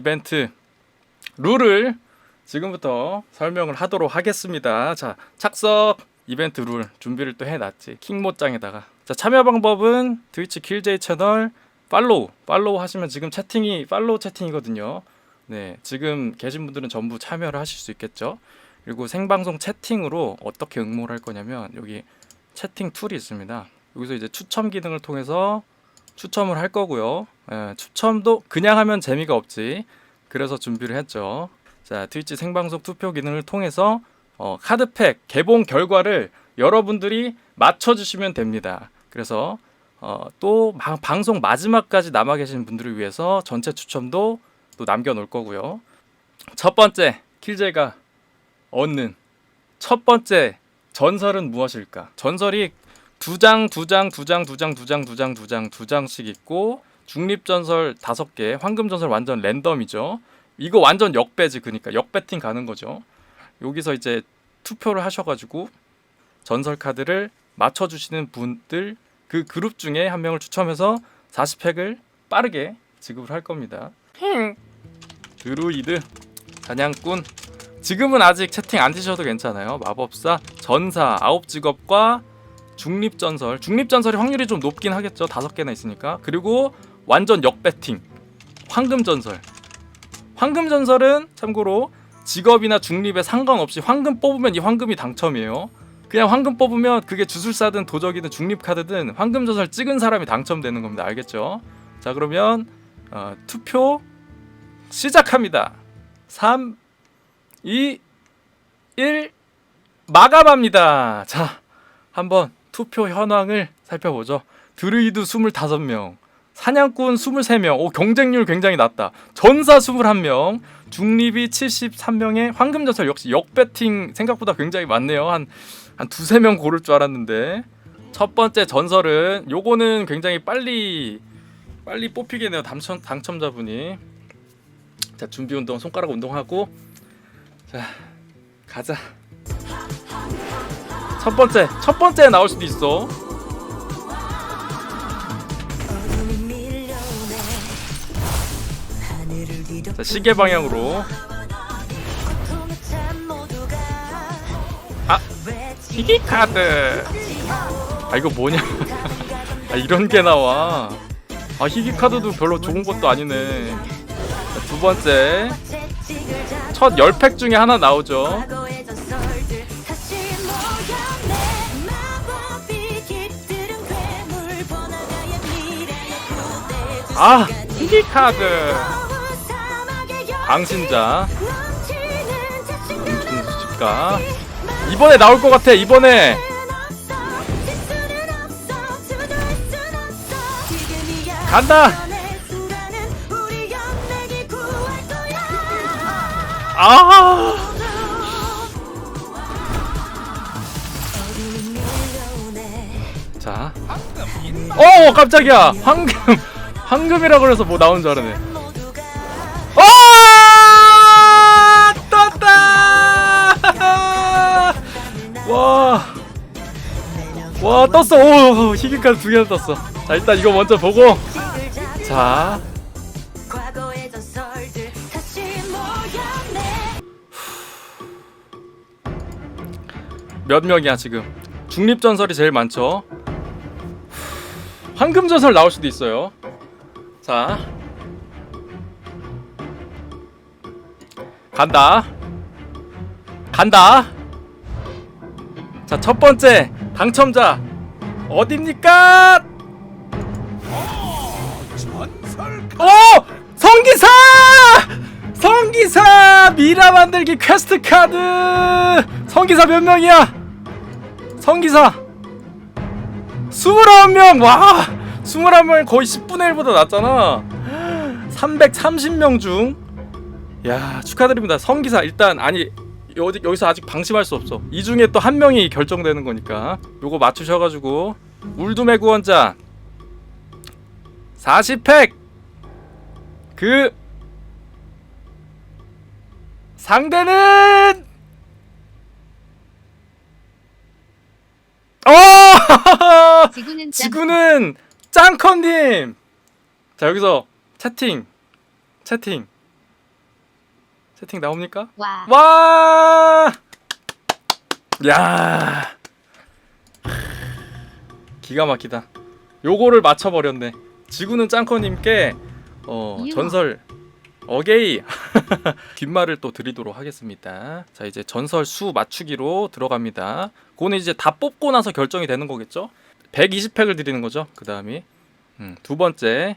이벤트 룰을 지금부터 설명을 하도록 하겠습니다. 자, 착석 이벤트 룰 준비를 또 해놨지. 킹모장에다가. 자, 참여 방법은 트위치 킬제이 채널 팔로우, 팔로우 하시면 지금 채팅이 팔로우 채팅이거든요. 네, 지금 계신 분들은 전부 참여를 하실 수 있겠죠. 그리고 생방송 채팅으로 어떻게 응모를 할 거냐면 여기 채팅 툴이 있습니다. 여기서 이제 추첨 기능을 통해서 추첨을 할 거고요. 예, 추첨도 그냥 하면 재미가 없지. 그래서 준비를 했죠. 자, 트위치 생방송 투표 기능을 통해서 어, 카드팩 개봉 결과를 여러분들이 맞춰주시면 됩니다. 그래서 어, 또 마- 방송 마지막까지 남아 계신 분들을 위해서 전체 추첨도 또 남겨놓을 거고요. 첫 번째 킬제가 얻는 첫 번째 전설은 무엇일까? 전설이 두 장, 두 장, 두 장, 두 장, 두 장, 두 장, 두 장, 두 장씩 있고 중립 전설 다섯 개, 황금 전설 완전 랜덤이죠. 이거 완전 역배지 그니까 역배팅 가는 거죠. 여기서 이제 투표를 하셔가지고 전설 카드를 맞춰주시는 분들 그 그룹 중에 한 명을 추첨해서 40팩을 빠르게 지급을 할 겁니다. 드루이드, 사냥꾼. 지금은 아직 채팅 안 드셔도 괜찮아요. 마법사, 전사, 아홉 직업과 중립 전설. 중립 전설이 확률이 좀 높긴 하겠죠. 다섯 개나 있으니까. 그리고 완전 역배팅. 황금 전설. 황금 전설은 참고로 직업이나 중립에 상관없이 황금 뽑으면 이 황금이 당첨이에요. 그냥 황금 뽑으면 그게 주술사든 도적이든 중립 카드든 황금 전설 찍은 사람이 당첨되는 겁니다. 알겠죠? 자 그러면 어, 투표 시작합니다. 3, 2, 1 마감합니다. 자 한번 투표 현황을 살펴보죠. 드루이드 25명, 사냥꾼 23명, 오 경쟁률 굉장히 낮다. 전사 21명, 중립이 73명에 황금전설 역시 역배팅 생각보다 굉장히 많네요. 한, 한 두세 명 고를 줄 알았는데 첫 번째 전설은 요거는 굉장히 빨리 빨리 뽑히겠네요. 당첨, 당첨자분이 자 준비 운동 손가락 운동하고 자 가자. 첫 번째 첫 번째 나올 수도 있어. 자 시계 방향으로 아, 희귀 카드. 아 이거 뭐냐? 아 이런 게 나와. 아 희귀 카드도 별로 좋은 것도 아니네. 자, 두 번째 첫 10팩 중에 하나 나오죠. 아 희귀 카드. 사막의 여 강신자 넘치는 자신감에 엄청 수집가. 이번에 나올 것 같아. 이번에 간다. 아. 자. 어 깜짝이야. 황금 황금이라 그래서 뭐 나온 줄 알았네. 아! 떴다! 와. 와 떴어. 오 희귀카드 두 개나 떴어. 자 일단 이거 먼저 보고 자 몇 명이야 지금? 중립 전설이 제일 많죠? 황금 전설 나올 수도 있어요. 자. 간다. 간다. 자 첫 번째 당첨자 어딥니까? 오! 성기사! 성기사! 미라 만들기 퀘스트 카드! 성기사 몇 명이야 성기사. 29명. 와 29명 거의 10분의 1보다 낫잖아. 330명 중. 야 축하드립니다. 성기사 일단 아니 여기, 여기서 아직 방심할 수 없어. 이 중에 또 한 명이 결정되는 거니까. 요거 맞추셔가지고. 울둠의 구원자. 40팩. 그 상대는 어 지구는 짱. 지구는 짱커님. 자 여기서 채팅, 채팅, 채팅 나옵니까? 와. 와! 야! 기가 막히다. 요거를 맞춰 버렸네. 지구는 짱커님께 어? 전설 어게이 귓말을 또 드리도록 하겠습니다. 자 이제 전설 수 맞추기로 들어갑니다. 그거는 이제 다 뽑고 나서 결정이 되는 거겠죠? 120팩을 드리는 거죠. 그 다음이 음, 두 번째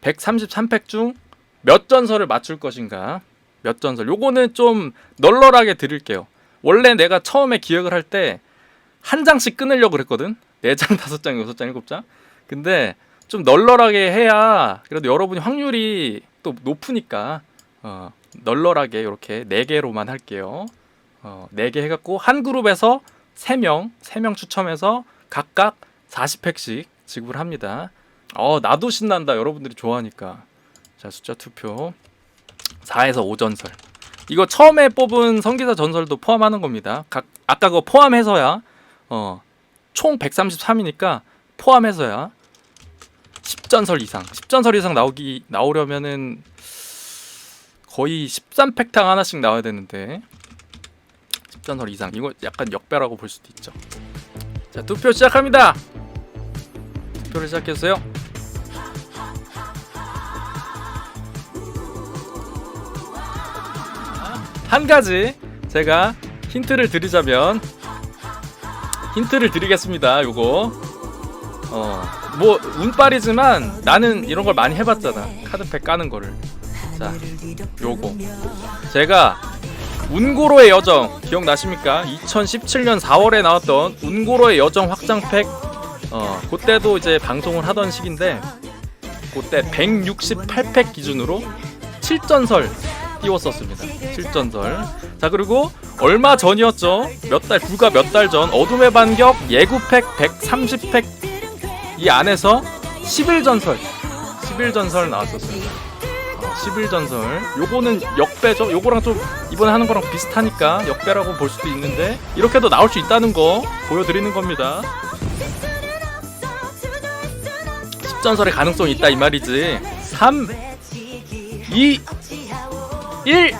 133팩 중 몇 전설을 맞출 것인가? 몇 전설? 요거는 좀 널널하게 드릴게요. 원래 내가 처음에 기획을 할 때 한 장씩 끊으려고 그랬거든. 네 장, 다섯 장, 여섯 장, 일곱 장. 근데 좀 널널하게 해야 그래도 여러분이 확률이 또 높으니까 어, 널널하게 이렇게 네 개로만 할게요. 어, 네 개 해갖고 한 그룹에서 세 명, 세명 추첨해서 각각 40팩씩 지급을 합니다. 어, 나도 신난다. 여러분들이 좋아하니까. 자, 숫자 투표. 4에서 5전설. 이거 처음에 뽑은 성기사 전설도 포함하는 겁니다. 각 아까 그거 포함해서야 어, 총 133이니까 포함해서야 10전설 이상. 10전설 이상 나오기 나오려면은 거의 13팩탕 하나씩 나와야 되는데 10 전설 이상. 이거 약간 역배라고 볼 수도 있죠. 자, 투표 시작합니다. 투표를 시작해 주세요. 한 가지 제가 힌트를 드리자면 힌트를 드리겠습니다. 요거 어 뭐 운빨이지만 나는 이런 걸 많이 해봤잖아. 카드팩 까는 거를. 자, 요거 제가 운고로의 여정 기억나십니까? 2017년 4월에 나왔던 운고로의 여정 확장팩 어 그때도 이제 방송을 하던 시기인데 그때 168팩 기준으로 7전설 띄웠었습니다. 7전설. 자 그리고 얼마 전이었죠? 몇 달 불과 몇 달 전 어둠의 반격 예구팩 130팩 이 안에서 11전설 11전설 나왔었습니다. 어, 11전설 요거는 역배죠. 요거랑 좀 이번에 하는 거랑 비슷하니까 역배라고 볼 수도 있는데 이렇게도 나올 수 있다는 거 보여드리는 겁니다. 10전설의 가능성이 있다 이 말이지. 3 2 1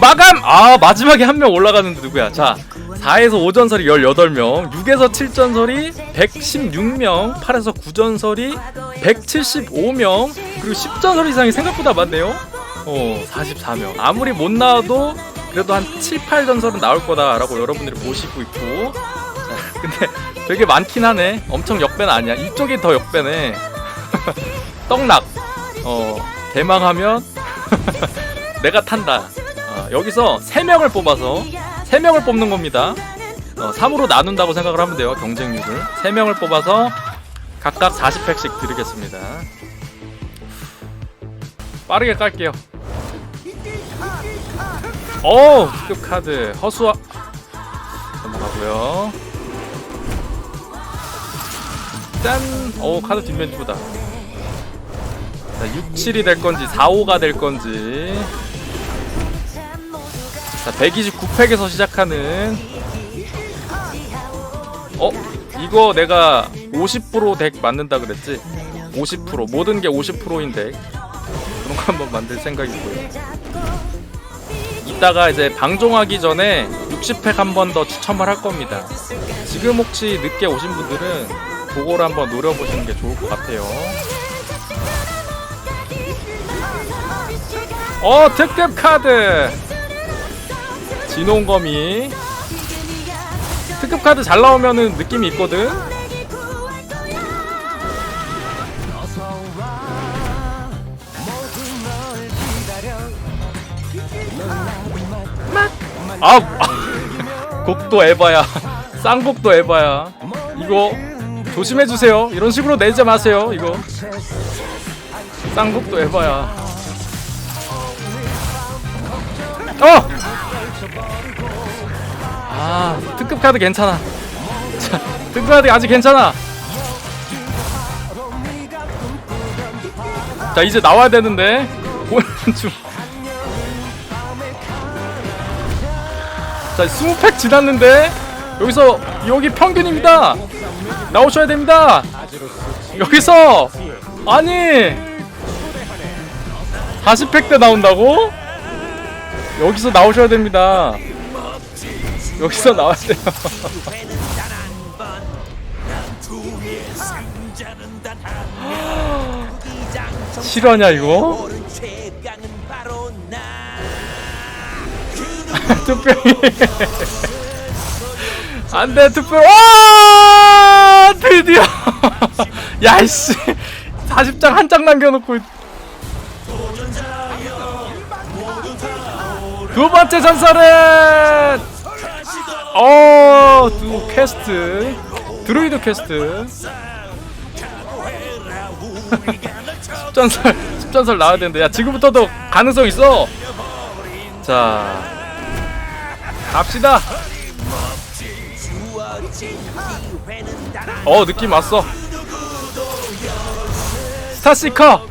마감! 아 마지막에 한 명 올라가는데 누구야 자 4에서 5전설이 18명 6에서 7전설이 116명 8에서 9전설이 175명 그리고 10전설 이상이 생각보다 많네요 어 44명 아무리 못 나와도 그래도 한 7, 8전설은 나올 거다라고 여러분들이 보시고 있고 자 근데 되게 많긴 하네 엄청 역배는 아니야 이쪽이 더 역배네 떡락 어 개망하면 내가 탄다. 어, 여기서 3명을 뽑아서 3명을 뽑는 겁니다. 어, 3으로 나눈다고 생각을 하면 돼요. 경쟁률을. 3명을 뽑아서 각각 40팩씩 드리겠습니다. 빠르게 깔게요. 오, 급 카드 허수아 넘어가고요. 짠! 오, 카드 뒷면 이쁘다. 자, 6, 7이 될 건지 4, 5가 될 건지 자 129팩에서 시작하는 어? 이거 내가 50%덱 만든다 그랬지? 50% 모든 게 50%인 덱 한번 만들 생각이고요. 이따가 이제 방종하기 전에 60팩 한 번 더 추첨을 할 겁니다. 지금 혹시 늦게 오신 분들은 그거를 한번 노려보시는 게 좋을 것 같아요. 어 특급 카드! 진홍거미 특급 카드 잘 나오면은 느낌이 있거든 아, 아 곡도 에바야 쌍곡도 에바야 이거 조심해주세요 이런 식으로 내지 마세요 이거 쌍곡도 에바야 어! 아, 특급 카드 괜찮아. 자, 특급 카드 아직 괜찮아. 자, 이제 나와야 되는데. 보는 중. 자, 20팩 지났는데. 여기서 여기 평균입니다. 나오셔야 됩니다. 여기서 아니 40팩 때 나온다고? 여기서 나오셔야 됩니다. 여기서 나와야 돼요. 실화냐 이거? 투표이 안돼 투표. 와! 드디어. 야이씨. 40장 한 장 남겨놓고 두 번째 전설은 어두 퀘스트. 드루이드 퀘스트. 10전설 10전설 나와야 되는데. 야 지금부터도 가능성 있어. 자 갑시다. 어 느낌 왔어. 스타시커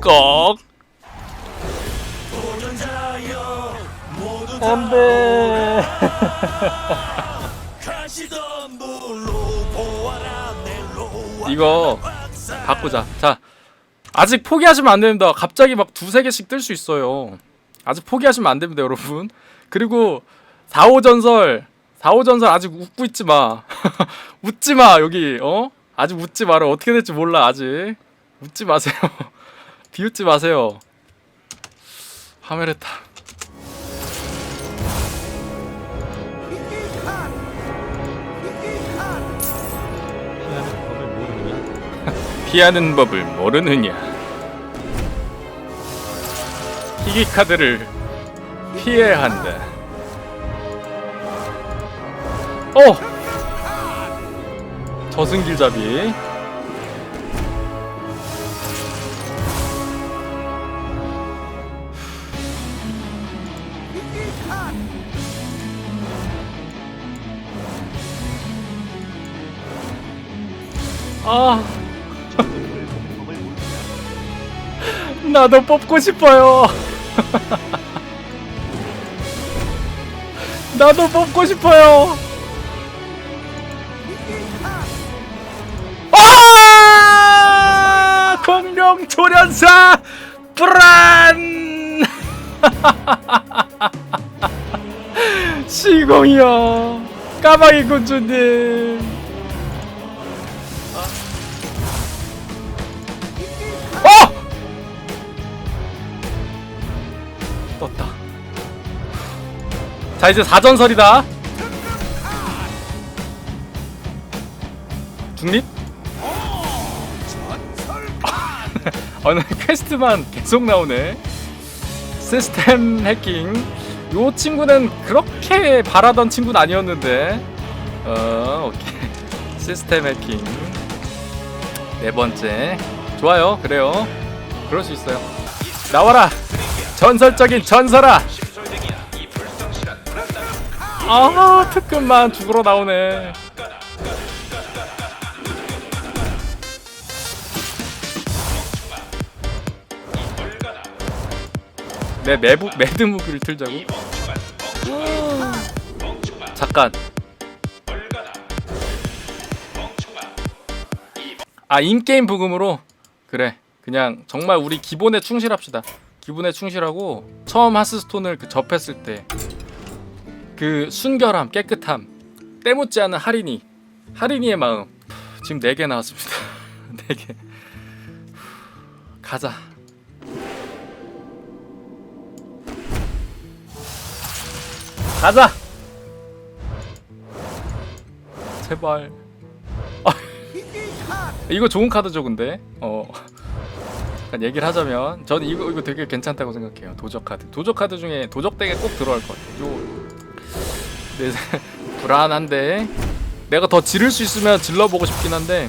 꺽. 안돼 이거 바꾸자. 자 아직 포기하시면 안 됩니다. 갑자기 막 두세 개씩 뜰 수 있어요. 아직 포기하시면 안 됩니다 여러분. 그리고 4호 전설 4호 전설 아직 웃고 있지 마. 웃지 마 여기 어? 아직 웃지 마라. 어떻게 될지 몰라 아직. 웃지 마세요. 비웃지 마세요. 하메르타 피하는 법을 모르느냐 희귀 카드를 피해야 한다. 어! 저승길잡이. 아. 나도 뽑고 싶어요. 나도 뽑고 싶어요. 아! 공룡 조련사 브란 시공이요. 까마귀 군주님. 자 이제 4전설이다. 중립? 어느 퀘스트만 계속 나오네. 시스템 해킹. 요 친구는 그렇게 바라던 친구는 아니었는데. 어, 오케이. 시스템 해킹. 네 번째. 좋아요. 그래요. 그럴 수 있어요. 나와라. 전설적인 전설아. 아 특급만 죽으러 나오네. 내 매부 매드 무기를 틀자고. 잠깐. 아 인게임 부금으로 그래 그냥 정말 우리 기본에 충실합시다 기본에 충실하고 처음 하스스톤을 그 접했을 때 그 순결함 깨끗함 때묻지 않은 할인이 할인이의 마음. 지금 4개 나왔습니다. 4개. 가자. 가자! 제발. 아, 이거 좋은 카드죠 근데? 어. 얘기를 하자면 저는 이거 이거 되게 괜찮다고 생각해요. 도적 카드. 도적 카드 중에 도적 덱에 꼭 들어갈 것 같아요. 요 네, 불안한데 내가 더 지를 수 있으면 질러보고 싶긴 한데.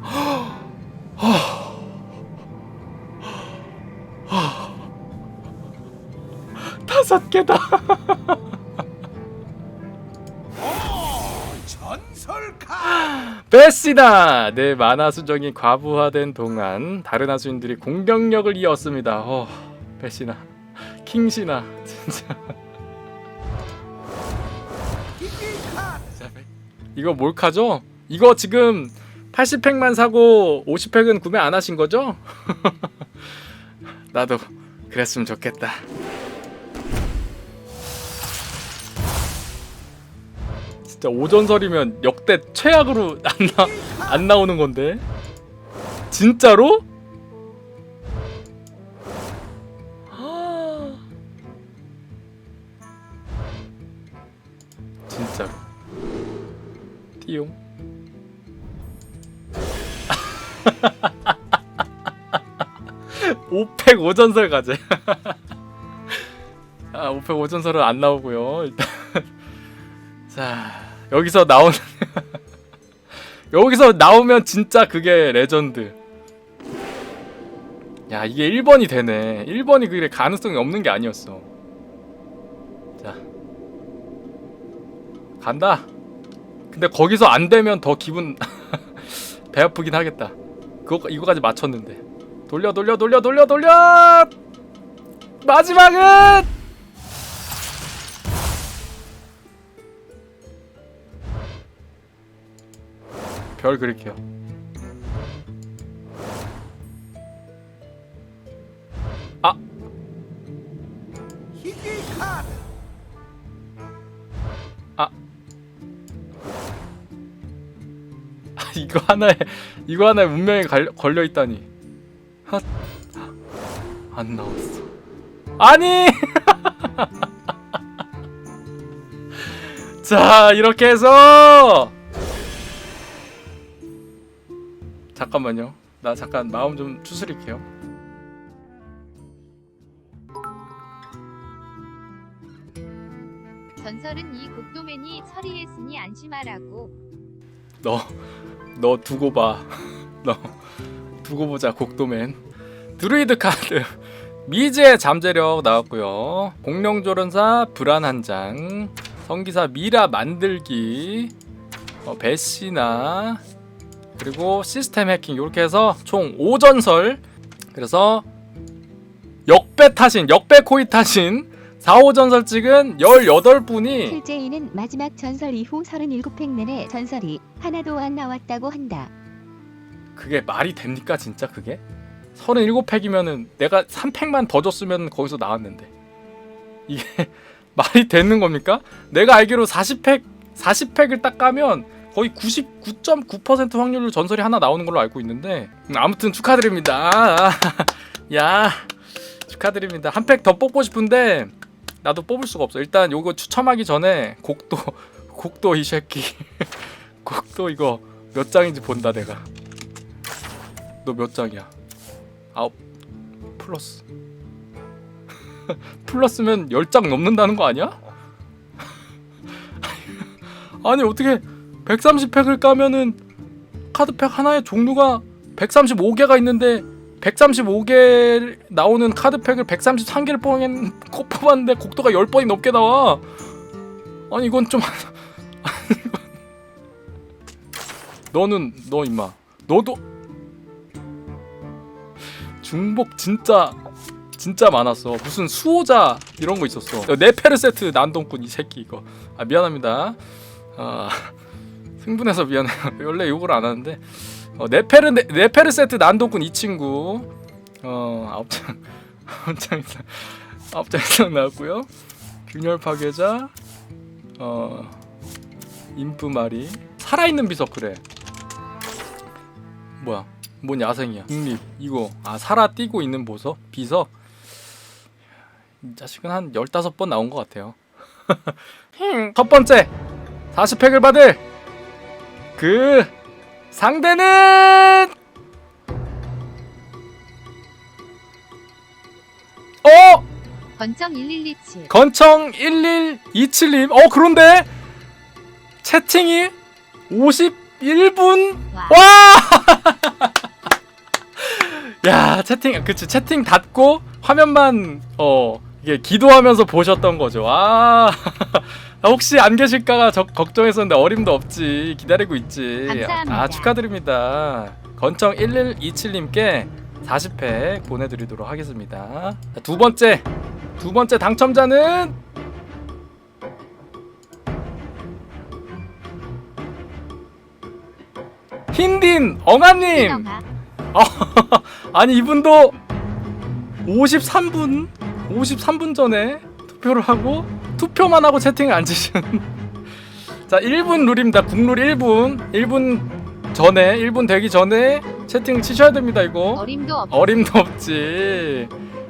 다섯 개다. 베시다! 내 만화 수정이 과부하된 동안 다른 하수인들이 공격력을 이었습니다. 어, 베시나 킹신아 진짜 이거 몰카죠? 이거 지금 80팩만 사고 50팩은 구매 안 하신 거죠? 나도 그랬으면 좋겠다. 진짜 오전설이면 역대 최악으로 안, 나, 안 나오는 건데. 진짜로? 띠용. 오펙 오전설 가재. 아, 오펙 오전설은 안 나오고요. 일단 자 여기서 나오는 여기서 나오면 진짜 그게 레전드. 야 이게 1번이 되네. 1번이 그게 가능성이 없는 게 아니었어. 자 간다. 근데 거기서 안 되면 더 기분 배 아프긴 하겠다. 그거 이거까지 맞췄는데. 돌려 돌려 돌려 돌려 돌려 마지막은 별 그릴게요 이거 하나에 이거 하나에 운명이 갈- 걸려 있다니. 핫. 안 나왔어. 아니! 자, 이렇게 해서 잠깐만요. 나 잠깐 마음 좀 추스릴게요. 전설은 이 곡도맨이 처리했으니 안심하라고. 너, 너 두고 봐. 너 두고 보자 곡도맨. 드루이드 카드 미지의 잠재력 나왔고요. 공룡조련사 불안 한 장, 성기사 미라 만들기, 어, 배시나 그리고 시스템 해킹 이렇게 해서 총 5전설. 그래서 역배 타신, 역배 코이 타신 4호 전설 찍은 18분이 실제인은 마지막 전설 이후 37팩 내내 전설이 하나도 안 나왔다고 한다. 그게 말이 됩니까 진짜 그게? 37팩이면은 내가 3팩만 더 줬으면 거기서 나왔는데 이게 말이 되는 겁니까? 내가 알기로 40팩 40팩을 딱 까면 거의 99.9% 확률로 전설이 하나 나오는 걸로 알고 있는데 음, 아무튼 축하드립니다. 야 축하드립니다. 한 팩 더 뽑고 싶은데 나도 뽑을 수가 없어. 일단 요거 추첨하기 전에 곡도 곡도 이 새끼 곡도 이거 몇 장인지 본다 내가. 너 몇 장이야? 아홉 플러스 플러스면 10장 넘는다는 거 아니야? 아니 어떻게 130팩을 까면은 카드팩 하나의 종류가 135개가 있는데 135개 나오는 카드팩을 133개를 뽑았, 뽑았는데 곡도가 10번이 넘게 나와 아니 이건 좀 너는 너 임마 너도 중복 진짜 진짜 많았어. 무슨 수호자 이런 거 있었어. 네페르 세트 난동꾼 이 새끼 이거. 아 미안합니다. 아 흥분해서 미안해요. 원래 욕을 안 하는데 어, 네페르 네, 네페르 세트 난동꾼 이 친구 어 아홉 장 아홉 장 이상 아홉 장 이상 나왔고요. 균열 파괴자 어 인프 마리 살아있는 비석 그래. 뭐야? 뭔 야생이야? 국립 이거 아 살아 뛰고 있는 보석 비석 이 자식은 한 15번 나온 것 같아요 첫 번째 40팩을 받을 그 상대는 어 건청 1127. 건청 1127님 어 그런데 채팅이 51분 와. 와! 야 채팅 그치 채팅 닫고 화면만 어 이게 기도하면서 보셨던 거죠. 아 혹시 안 계실까가 저, 걱정했었는데 어림도 없지 기다리고 있지. 감사합니다. 아 축하드립니다. 건청 1127님께 40팩 보내드리도록 하겠습니다. 자, 두 번째 두 번째 당첨자는 흰딘 엉아님. 신영아. 아니 이분도 53분 53분 전에 투표를 하고 투표만 하고 채팅을 안 치신. 자 1분 룰입니다. 국룰 1분. 1분 전에 1분 되기 전에 채팅을 치셔야 됩니다 이거. 어림도 없. 어림도 없지.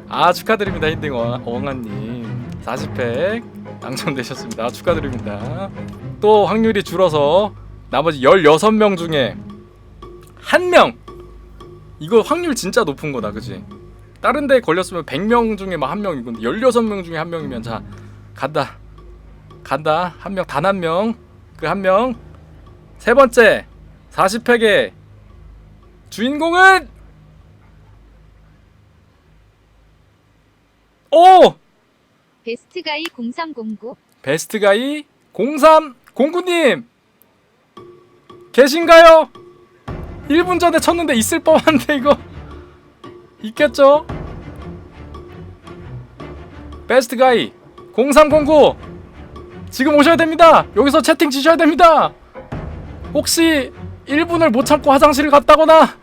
아 축하드립니다 힌딩 엉- 엉아님. 40팩 당첨되셨습니다. 축하드립니다. 또 확률이 줄어서 나머지 16명 중에 한 명. 이거 확률 진짜 높은 거다 그지 다른 데 걸렸으면 100명 중에 막 한 명이고 16명 중에 한 명이면 자 간다. 간다. 한 명 단 한 명 그 한 명. 세 번째 40팩의 주인공은? 오! 베스트가이 0309. 베스트가이 0309님! 계신가요? 1분 전에 쳤는데 있을 법한데 이거 있겠죠? 베스트 가이 0309 지금 오셔야 됩니다 여기서 채팅 치셔야 됩니다 혹시 1분을 못 참고 화장실을 갔다거나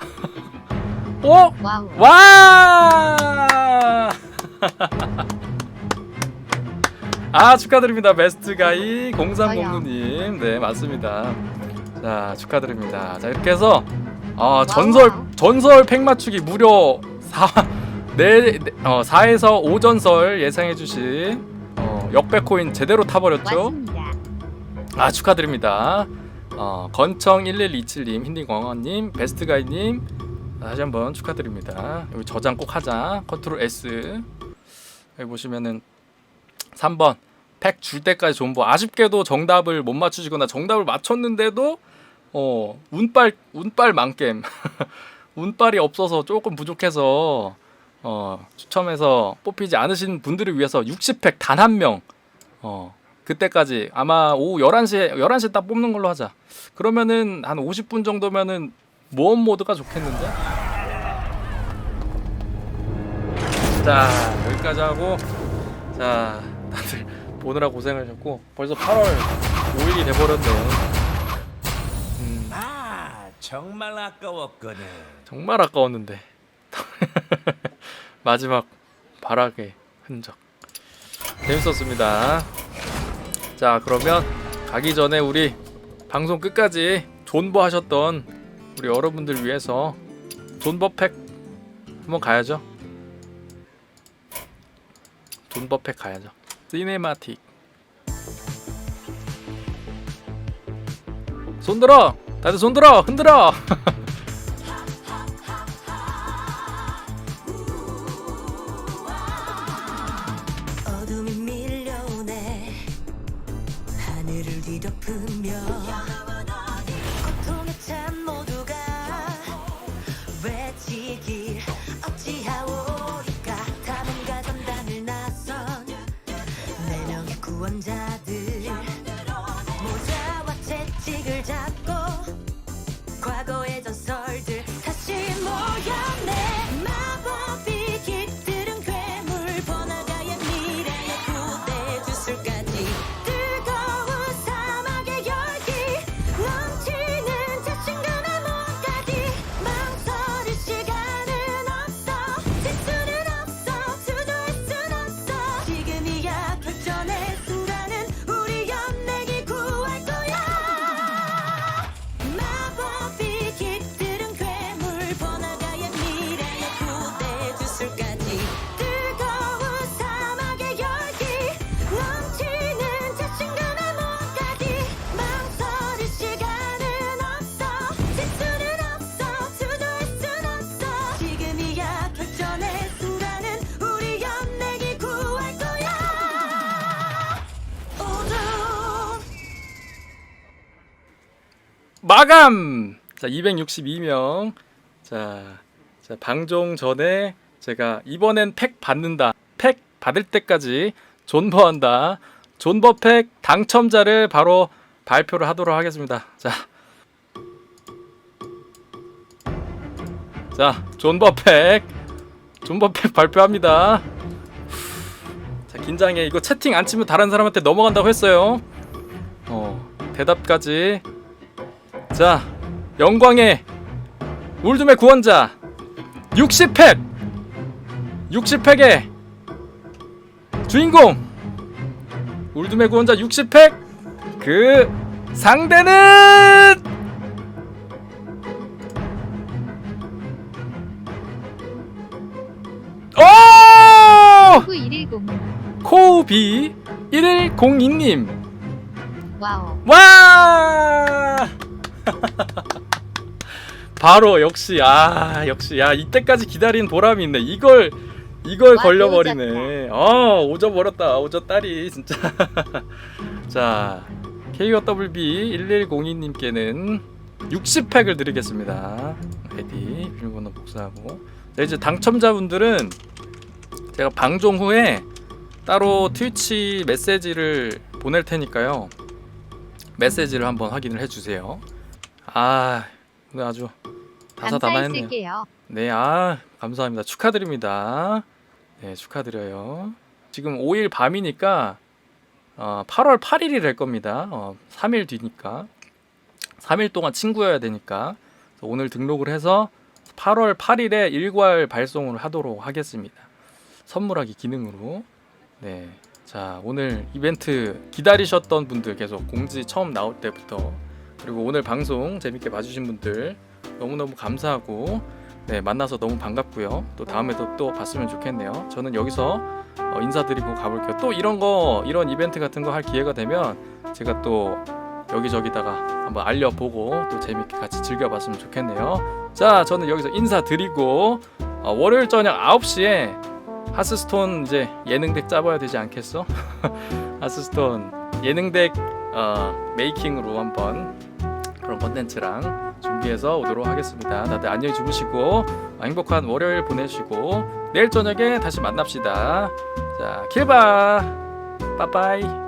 어? 와우. 와! 아 축하드립니다 베스트 가이 0309님 네 맞습니다 자 축하드립니다 자 이렇게 해서 어, 전설. 전설 팩 맞추기 무려 4 네, 네, 어, 4에서 5전설 예상해주신 어, 역백 코인 제대로 타버렸죠. 아 축하드립니다. 어, 건청 1127님, 힌딩광원님, 베스트가이님 다시 한번 축하드립니다. 여기 저장 꼭 하자. 컨트롤 S 여기 보시면은 3번 팩 줄 때까지 존버. 아쉽게도 정답을 못 맞추시거나 정답을 맞췄는데도 어 운빨 운빨 망겜 운빨이 없어서 조금 부족해서 어 추첨해서 뽑히지 않으신 분들을 위해서 60팩 단 한 명. 어 그때까지 아마 오후 11시에 11시에 딱 뽑는 걸로 하자. 그러면은 한 50분 정도면은 모험 모드가 좋겠는데. 자, 여기까지 하고 자, 다들 보느라 고생하셨고 벌써 8월 5일이 돼 버렸네. 음, 아 정말 아까웠거든. 정말 아까웠는데. 마지막 발악의 흔적. 재밌었습니다. 자, 그러면 가기 전에 우리 방송 끝까지 존버 하셨던 우리 여러분들 위해서 존버 팩 한번 가야죠. 존버 팩 가야죠. 시네마틱. 손 들어! 다들 손 들어! 흔들어! 지 마감! 자, 262명. 자, 자, 방송 전에 제가 이번엔 팩 받는다. 팩 받을 때까지 존버한다. 존버 팩 당첨자를 바로 발표를 하도록 하겠습니다. 자. 자, 존버 팩. 존버 팩 발표합니다. 자, 긴장해. 이거 채팅 안 치면 다른 사람한테 넘어간다고 했어요. 어, 대답까지. 자, 영광의 울둠의 구원자 60팩 60팩의 주인공 울둠의 구원자 60팩 그 상대는 오! 9110 코비 1102님 와우 와! 바로 역시 아 역시 야 이때까지 기다린 보람이 있네. 이걸 이걸 와, 걸려버리네. 아 오져 버렸다. 오져 딸이 진짜. 자 KOWB 1102님께는 60팩을 드리겠습니다. 레디 비밀번호 복사하고 자, 이제 당첨자분들은 제가 방송 후에 따로 트위치 메시지를 보낼 테니까요. 메시지를 한번 확인을 해주세요. 아 오늘 아주 다사다난했네요. 감사했을게요 네, 아 감사합니다. 축하드립니다. 네, 축하드려요. 지금 5일 밤이니까 어, 8월 8일이 될 겁니다. 어, 3일 뒤니까 3일 동안 친구여야 되니까 그래서 오늘 등록을 해서 8월 8일에 일괄 발송을 하도록 하겠습니다. 선물하기 기능으로. 네. 자, 오늘 이벤트 기다리셨던 분들 계속 공지 처음 나올 때부터 그리고 오늘 방송 재밌게 봐주신 분들 너무너무 감사하고 네, 만나서 너무 반갑고요. 또 다음에도 또 봤으면 좋겠네요. 저는 여기서 어, 인사드리고 가볼게요. 또 이런 거 이런 이벤트 같은 거 할 기회가 되면 제가 또 여기저기다가 한번 알려보고 또 재밌게 같이 즐겨봤으면 좋겠네요. 자, 저는 여기서 인사드리고 어, 월요일 저녁 9시에 하스스톤 이제 예능덱 짜봐야 되지 않겠어? 하스스톤 예능덱 어, 메이킹으로 한번 그런 컨텐츠랑 준비해서 오도록 하겠습니다. 다들 안녕히 주무시고 어, 행복한 월요일 보내시고 내일 저녁에 다시 만납시다. 자, 킬바. 빠빠이.